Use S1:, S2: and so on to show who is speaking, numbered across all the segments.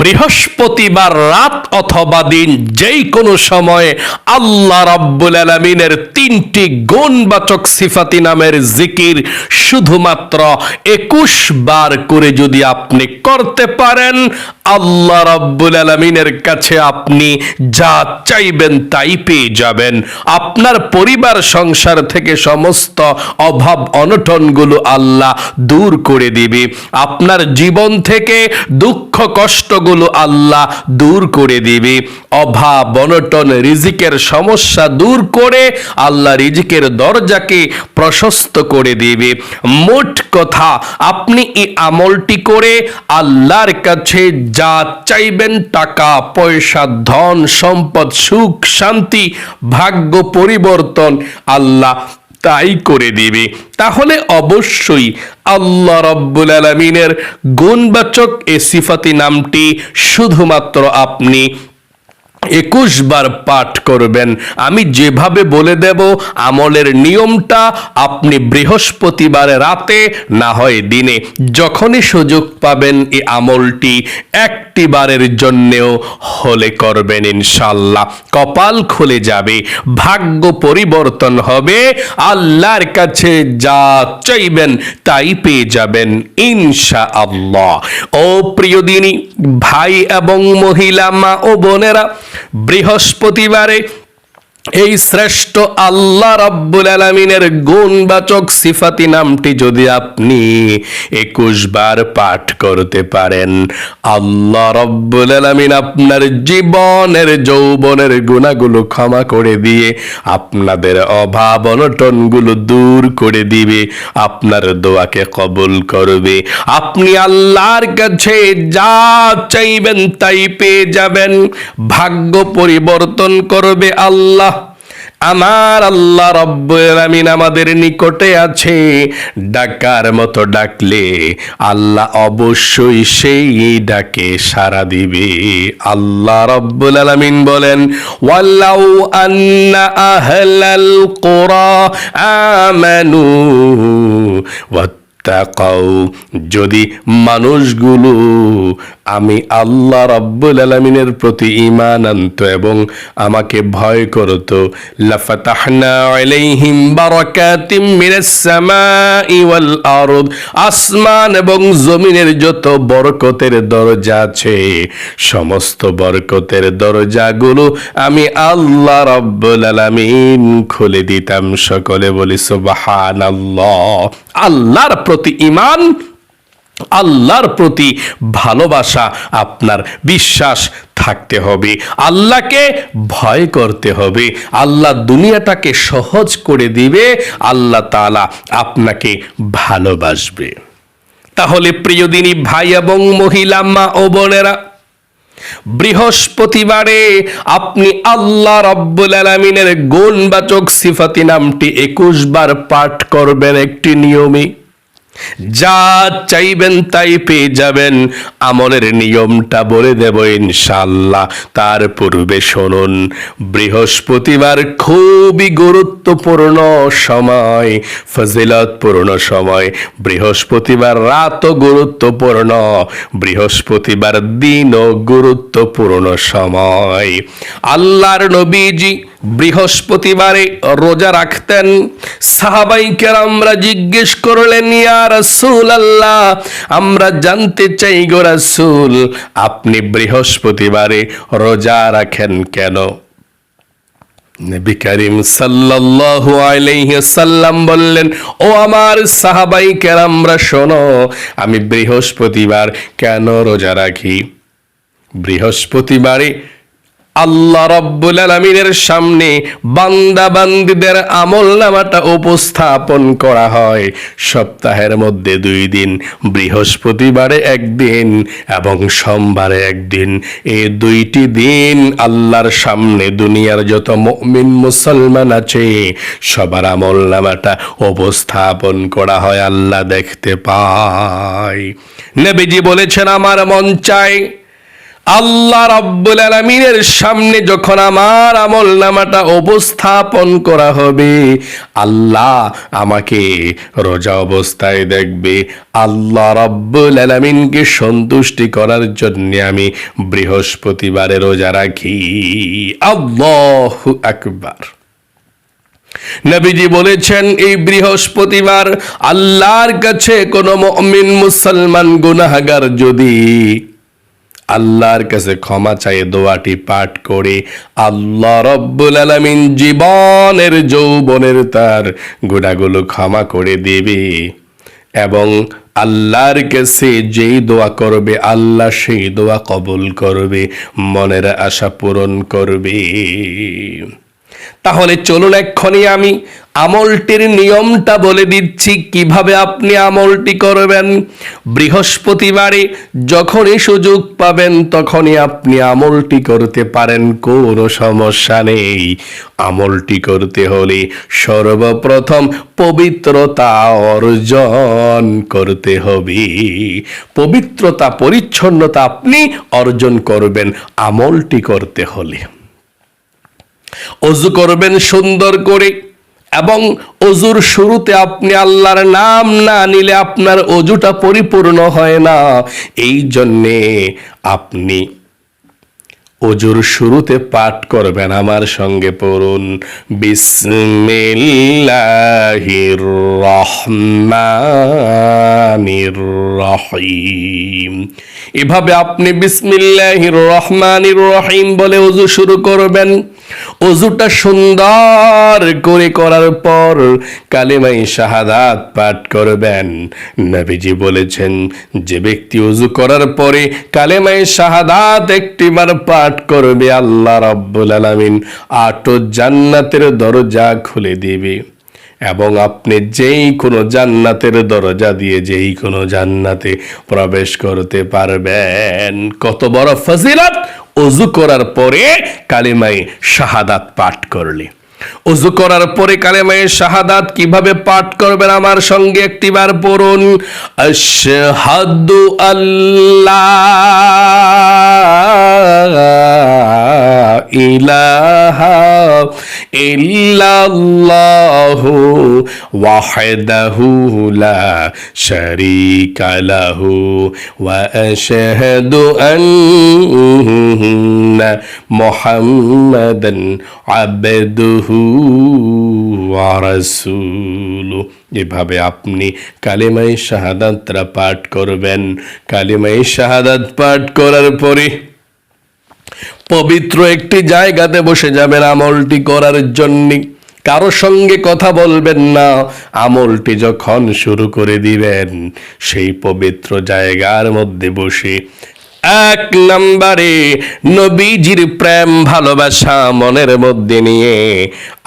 S1: বৃহস্পতিবার রাত অথবা দিন যেই কোনো সময়ে আল্লাহ রাব্বুল আলমিনের তিনটি গুণবাচক সিফাতি নামের জিকির শুধুমাত্র একুশ বার করে যদি আপনি করতে পারেন, আল্লাহ রাব্বুল আলমিনের কাছে আপনি যা চাইবেন তাই পেয়ে যাবেন। আপনার পরিবার, সংসার থেকে সমস্ত অভাব অনটনগুলো আল্লাহ দূর করে দিবে। আপনার জীবন থেকে দুঃখ কষ্টগুলো আল্লাহ দূর করে দিবে। অভাব অনটন রিজিকের সমস্যা দূর করে আল্লাহ রিজিকের দরজাকে প্রশস্ত করে দিবে। মোট কথা, আপনি এই আমলটি করে আল্লাহর কাছে যা চাইবেন, টাকা, পয়সা, ধন, সম্পদ, সুখ, শান্তি, ভাগ্য, পরিবর্তন আল্লাহ তাই করে দিবে। তাহলে অবশ্যই আল্লাহ রব্বুল আলমিনের গুণবাচক এ সিফাতি নামটি শুধুমাত্র আপনি একুশ বার পাঠ করবেন। আমি যেভাবে বলে দেব, আমলের নিয়মটা আপনি বৃহস্পতিবার রাতে, না হয় দিনে। যখনই সুযোগ পাবেন, এই আমলটি একটি বারের জন্যেও হলে করবেন ইনশাল্লাহ কপাল খুলে যাবে, ভাগ্য পরিবর্তন হবে, আল্লাহর কাছে যা চাইবেন তাই পেয়ে যাবেন ইনশা আল্লাহ ও প্রিয় দিনী, ভাই এবং মহিলা, মা ও বোনেরা বৃহস্পতিবারে এই শ্রেষ্ঠ আল্লাহ রাব্বুল আলমিনের গুণবাচক সিফাতি নামটি যদি আপনি একুশ বার পাঠ করতে পারেন, আল্লাহ রব্বুল আলমিন আপনার জীবনের, যৌবনের গুণাগুলো ক্ষমা করে দিয়ে আপনাদের অভাব অনটনগুলো দূর করে দিবে, আপনার দোয়াকে কবুল করবে। আপনি আল্লাহর কাছে যা চাইবেন তাই পেয়ে যাবেন, ভাগ্য পরিবর্তন করবে আল্লাহ। আমার আল্লাহ রব্বুল আমিন আমাদের নিকটে আছে। ডাকার মতো ডাকলে আল্লাহ অবশ্যই সেই ডাকে সাড়া দিবে। আল্লাহ রব্বুল আলামিন বলেন ওয়াল্লাউ আন্না আহলাল কুরা আমানু ওয়াত্তাকাউ। যদি মানুষগুলো আমি আল্লাহ রাব্বুল আলমিনের প্রতি ঈমান আনত এবং আমাকে ভয় করত। আসমান এবং জমিনের যত বরকতের দরজা আছে, সমস্ত বরকতের দরজাগুলো আমি আল্লাহ রাব্বুল আলামিন খুলে দিতাম। সকলে বলি সুবহানাল্লাহ। আল্লাহর প্রতি ঈমান আল্লাহর প্রতি ভালোবাসা আপনার বিশ্বাস থাকতে হবে, আল্লাহকে ভয় করতে হবে, আল্লাহ দুনিয়াটাকে সহজ করে দিবে, আল্লাহ তাআলা আপনাকে ভালোবাসবে। তাহলে প্রিয়দিনী ভাই এবং মহিলা, মা ও বোনেরা, বৃহস্পতিবারে আপনি আল্লাহ রব্বুল আলমিনের গুণবাচক সিফাতি নামটি একুশ বার পাঠ করবেন একটি নিয়মে। যা চাইবেন তাই পেয়ে যাবেন। আমলের নিয়মটা বলে দেব ইনশাল্লাহ তার পূর্বে শুনুন, বৃহস্পতিবার খুবই গুরুত্বপূর্ণ সময়, ফজিলতপূর্ণ সময়। বৃহস্পতিবার রাতও গুরুত্বপূর্ণ, বৃহস্পতিবার দিনও গুরুত্বপূর্ণ সময়। আল্লাহর নবীজি বৃহস্পতিবারে রোজা রাখতেন। সাহাবাই আমরা জিজ্ঞেস করলেন, ইয়া রাসূল আল্লাহ আমরা জানতে চাই গো রাসূল, আপনি বৃহস্পতিবারে রোজা রাখেন কেন? নবী করিম সাল্লাল্লাহু আলাইহি সাল্লাম বললেন, ও আমার সাহাবাই কেরামরা, শোনো, আমি বৃহস্পতিবার কেন রোজা রাখি? বৃহস্পতিবারে আল্লাহ রব্বুল আলমিনের সামনে বান্দা বান্দিদের আমল নামাটা উপস্থাপন করা হয়। সপ্তাহের মধ্যে দুই দিন, বৃহস্পতিবারে একদিন এবং সোমবারে একদিন। এই দুইটি দিন আল্লাহর সামনে দুনিয়ার যত মুমিন মুসলমান আছে, সবার আমল নামাটা উপস্থাপন করা হয়, আল্লাহ দেখতে পায়। নবীজি বলেছেন, আমার মন চায় আল্লাহ রাব্বুল আলামিনের সামনে যখন আমার আমল নামাটা উপস্থাপন করা হবে, আল্লাহ আমাকে রোজা অবস্থায় দেখবে। আল্লাহ রাব্বুল আলামিনকে সন্তুষ্টি করার জন্য আমি বৃহস্পতিবারে রোজা রাখি। আল্লাহু আকবার। নবীজি বলেছেন, এই বৃহস্পতিবার আল্লাহর কাছে কোনো মমিন মুসলমান গুনাহগার যদি আল্লাহর কাছে ক্ষমা চাই দোয়াটি পাঠ করে আল্লাহ রব্বুল আলামিন জীবনের, যৌবনের তার গুণাগুলো ক্ষমা করে দেবে। এবং আল্লাহর কাছে যেই দোয়া করবে, আল্লাহ সেই দোয়া কবুল করবে, মনের আশা পূরণ করবে। তাহলে চলুন এক্ষণে আমি আমলটির নিয়মটা বলে দিচ্ছি। কীভাবে আপনি আমলটি করবেন? বৃহস্পতিবারে যখনই সুযোগ পাবেন, তখনই আপনি আমলটি করতে পারেন, কোনো সমস্যা নেই। আমলটি করতে হলে সর্বপ্রথম পবিত্রতা অর্জন করতে হবে। পবিত্রতা, পরিচ্ছন্নতা আপনি অর্জন করবেন আমলটি করতে হলে। অজু করবেন সুন্দর করে এবং অজুর শুরুতে আপনি আল্লাহর নাম না নিলে আপনার অজুটা পরিপূর্ণ হয় না। এই জন্যে আপনি অজুর শুরুতে পাঠ করবেন আমার সঙ্গে পড়ুন। বিসমিল্লাহির রহমানির রহিম। এভাবে আপনি বিসমিল্লাহির রহমানির রহিম বলে অজু শুরু করবেন। অজুটা সুন্দর করে করার পর কালিমাই শাহাদাত পাঠ করবেন। নবীজি বলেছেন, যে ব্যক্তি অজু করার পরে কালেমাই শাহাদাত একটিবার পাঠ করবে আল্লাহ রাব্বুল আলামিন। আটো জান্নাতের দরজা খুলে দিবে। এবং আপনি যেই কোনো জান্নাতের দরজা দিয়ে যেই কোনো জান্নাতে প্রবেশ করতে পারবেন। কত বড় ফজিলত! অজু করার পরে কালিমাই শাহাদাত পাঠ করলে। অজু করার পরে কালেমায়ে শাহাদাত কীভাবে পাঠ করবেন আমার সঙ্গে একটিবার পড়ুন। আশহাদু আল্লাহ ইলাহা ইল্লাল্লাহু ওয়াহদাহু লা শারীকা লাহু ওয়া আশহাদু আন্না মুহাম্মাদান আবদুহু ওয়া রাসূলুহু এভাবে আপনি কালেমাই শাহাদাতরা পাঠ করবেন। কালেমাই শাহাদাত পাঠ করার পরে পবিত্র একটি জায়গাতে বসে যাবেন আমলটি করার জন্য। কারও সঙ্গে কথা বলবেন না। আমলটি যখন শুরু করে দিবেন, সেই পবিত্র জায়গার মধ্যে বসে এক নম্বরে নবীজির প্রেম, ভালোবাসা মনের মধ্যে নিয়ে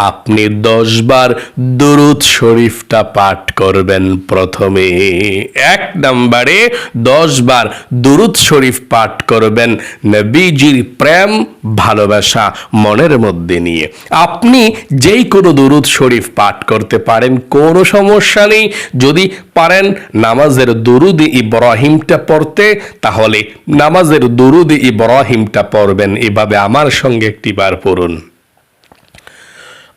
S1: আপনি দশ বার দুরুদ শরীফটা পাঠ করবেন প্রথমে। এক নম্বরে দশ বার দুরুদ শরীফ পাঠ করবেন নবীজির প্রেম, ভালোবাসা মনের মধ্যে নিয়ে। আপনি যেই কোনো দুরুদ শরীফ পাঠ করতে পারেন, কোনো সমস্যা নেই। যদি পারেন নামাজের দুরুদ ইব্রাহিমটা পড়তে, তাহলে নামাজের দুরুদ ইব্রাহিমটা পড়বেন। এভাবে আমার সঙ্গে একটি বার পড়ুন।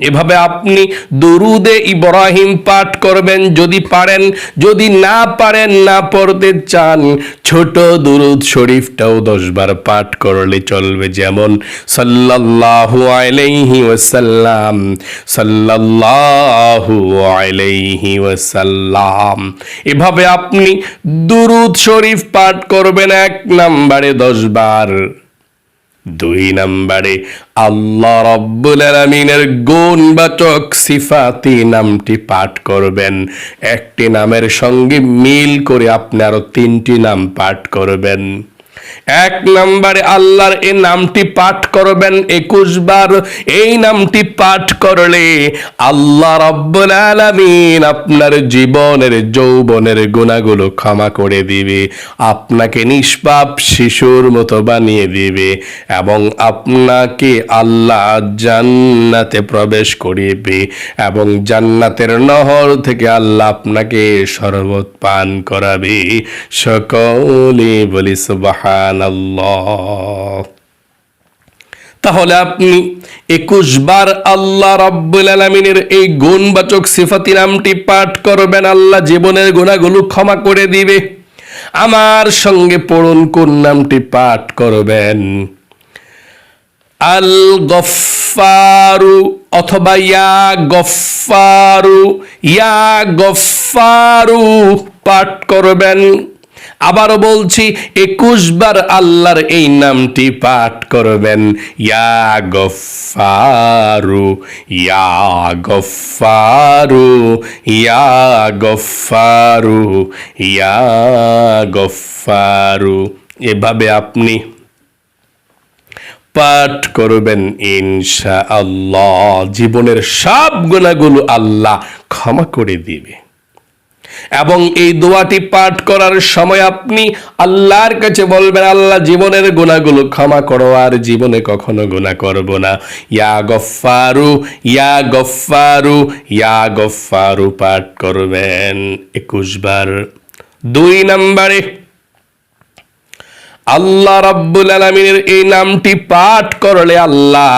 S1: এভাবে আপনি দরুদে ইব্রাহিম পাঠ করবেন, যদি পারেন, যদি না পারেন, না পড়তে চান। ছোট দুরুদ শরীফটাও দশবার পাঠ করলে চলবে যেমন, সাল্লাল্লাহু আলাইহি ওয়াসাল্লাম, সাল্লাল্লাহু আলাইহি ওয়াসাল্লাম। এভাবে আপনি দুরুদ শরীফ পাঠ করবেন এক নম্বরে দশবার। দুই নম্বরে, আল্লাহ রব্বুল আলমিনের গুণবাচক সিফাতি নামটি পাঠ করবেন। একটি নামের সঙ্গে মিল করে আপনি আরও তিনটি নাম পাঠ করবেন। এক নম্বরে আল্লাহর এই নামটি পাঠ করবেন একুশ বার। এই নামটি পাঠ করলে আল্লাহ রব্বুল আলামিন আপনার জীবনের, যৌবনের গুণাগুলো ক্ষমা করে দিবে, আপনাকে নিষ্পাপ শিশুর মতো বানিয়ে দিবে এবং আপনাকে আল্লাহ জান্নাতে প্রবেশ করিবে এবং জান্নাতের নহর থেকে আল্লাহ আপনাকে শরবত পান করাবে। সকলে বলি তাহলে আপনি একুশ বার আল্লাহ রব্বুল আলমিনের এই গুণবাচক সিফাতি নামটি পাঠ করবেন, আল্লাহ জীবনের গুণাগুলো ক্ষমা করে দিবে। আমার সঙ্গে পড়ুন কোন নামটি পাঠ করবেন? আল গফারু অথবা ইয়া গফারু ইয়া গফারু পাঠ করবেন। আবারও বলছি, একুশ বার আল্লাহর এই নামটি পাঠ করবেন। ইয়া গফারু ইয়া গফারু ইয়া গফারু ইয়া গফারু এভাবে আপনি পাঠ করবেন ইনশা আল্লাহ জীবনের সব গুণাগুলো আল্লাহ ক্ষমা করে দিবে। এবং এই দোয়াটি পাঠ করার সময় আপনি আল্লাহর কাছে বলবেন, আল্লাহ, জীবনের গুণাগুলো ক্ষমা করো, আর জীবনে কখনো গুণা করব না। ইয়া গফারু ইয়া গফারু ইয়া গফারু পাঠ করবেন একুশ বার। দুই নম্বরে, আল্লাহ রাব্বুল আলমিনের এই নামটি পাঠ করলে আল্লাহ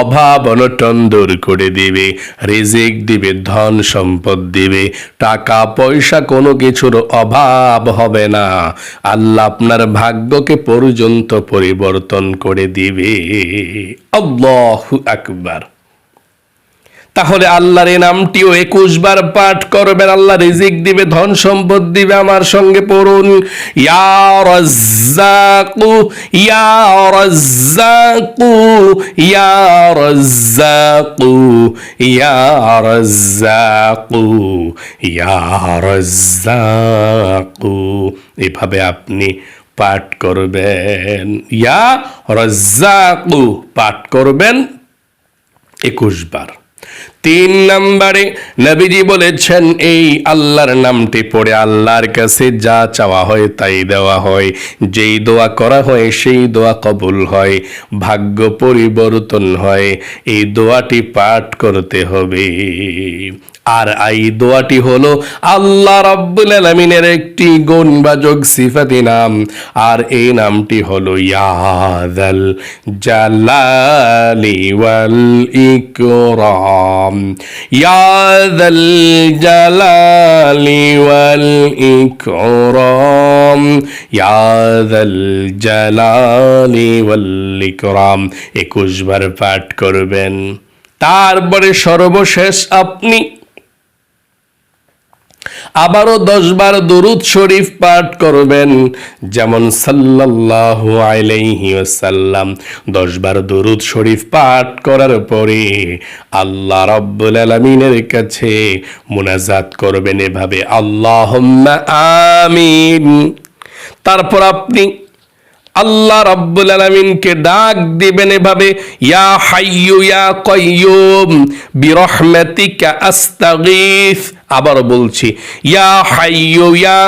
S1: অভাব অনটন দূর করে দিবে, রিজিক দিবে, ধন সম্পদ দিবে, টাকা, পয়সা কোনো কিছুর অভাব হবে না। আল্লাহ আপনার ভাগ্যকে পর্যন্ত পরিবর্তন করে দিবে। আল্লাহু আকবার। তাহলে আল্লাহর এই নামটিও একুশ বার পাঠ করবেন, আল্লাহ রিজিক দিবে, ধন সম্পদ দিবে আমার সঙ্গে পড়ুন। ইয়া রাজ্জাকু ইয়া রাজ্জাকু ইয়া রাজ্জাকু ইয়া রাজ্জাকু ইয়া রাজ্জাকু। এভাবে আপনি পাঠ করবেন। ইয়া রাজ্জাকু, পাঠ করবেন একুশ বার তিন নম্বরে নবীজি বলেছেন, এই আল্লাহর নামটি পড়ে আল্লাহর কাছে যা চাওয়া হয় তাই দেওয়া হয়। যেই দোয়া করা হয় সেই দোয়া কবুল হয়, ভাগ্য পরিবর্তন হয়। এই দোয়াটি পাঠ করতে হবে। আর এই দোয়াটি হলো আল্লাহ রাব্বুল আলামিনের একটি গুণবাচক সিফাতি নাম। আর এই নামটি হলো ইয়াদাল জালালি ওয়াল ইকরাম। ইয়াদাল জালালি ওয়াল ইকরাম। ইয়াদাল জালালি ওয়াল ইকরাম। একুশ বার পাঠ করবেন। তারপরে সর্বশেষ আপনি আবারও দশবার দরুদ শরীফ পাঠ করবেন, যেমন সাল্লাল্লাহু আলাইহি দশবার দরুদ শরীফ পাঠ করার পরে আল্লাহ রাব্বুল আলামিনের কাছে মুনাজাত করবেন এভাবে, আল্লাহুম্মা আমিন। তারপর আপনি আল্লাহ রাব্বুল আলামিনকে ডাক দিবেন এভাবে, ইয়া হাইয়ু, ইয়া কাইয়ুম, বিরহমাতিকা আস্তাগীথ আবার বলছি, ইয়া ইয়া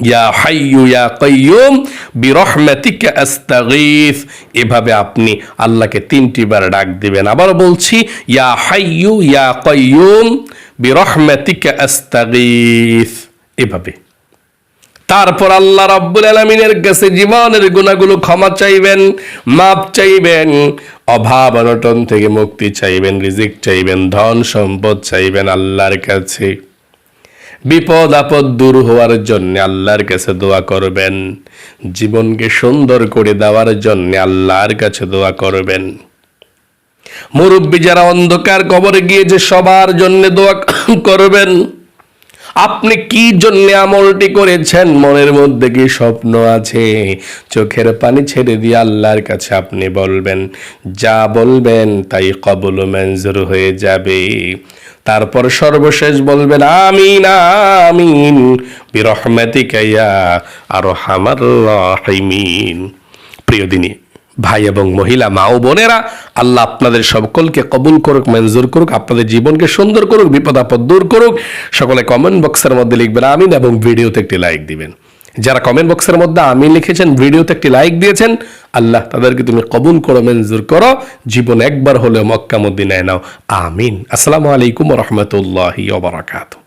S1: ইয়া হাইয়ু, ইয়া এভাবে আপনি আল্লাহকে তিনটি বার ডাক দিবেন। আবার বলছি, ইয়া হাইয়ু, ইয়া এভাবে। তারপর আল্লাহ রাব্বুল আলামিনের কাছে জীবনের গুণাগুলো ক্ষমা চাইবেন মাপ চাইবেন অভাব অনটন থেকে মুক্তি চাইবেন, রিজিক চাইবেন, ধন সম্পদ চাইবেন আল্লাহর কাছে। বিপদ আপদ দূর হওয়ার জন্য আল্লাহর কাছে দোয়া করবেন। জীবনকে সুন্দর করে দেওয়ার জন্য আল্লাহর কাছে দোয়া করবেন। মুরব্বী যারা অন্ধকার কবরে গিয়েছে সবার জন্য দোয়া করবেন। আপনি কি জন্য আমলটি করেছেন? মনের মধ্যে কি স্বপ্ন আছে? চোখের পানি ছেড়ে দিয়ে আল্লাহর কাছে আপনি বলবেন, যা বলবেন তাই কবল মঞ্জুর হয়ে যাবে। তারপর সর্বশেষ বলবেন, আমিন আমিন, বিরহমাতিকা ইয়া আরহামার রাহিমিন। প্রিয় দিনী ভাই এবং মহিলা, মা ও বোনেরা, আল্লাহ আপনাদের সকলকে কবুল করুক, মঞ্জুর করুক, আপনাদের জীবনকে সুন্দর করুক, বিপদ আপদ দূর করুক। সকলে কমেন্ট বক্সের মধ্যে লিখবেন, আমিন এবং ভিডিওতে একটি লাইক দিবেন। যারা কমেন্ট বক্সের মধ্যে আমিন লিখেছেন, ভিডিওতে একটি লাইক দিয়েছেন, আল্লাহ তাদেরকে তুমি কবুল করো, মঞ্জুর করো। জীবন একবার হলেও মক্কা মদিনায় নাও। আমিন। আসসালামু আলাইকুম রহমতুল্লাহি ওবরাকাতু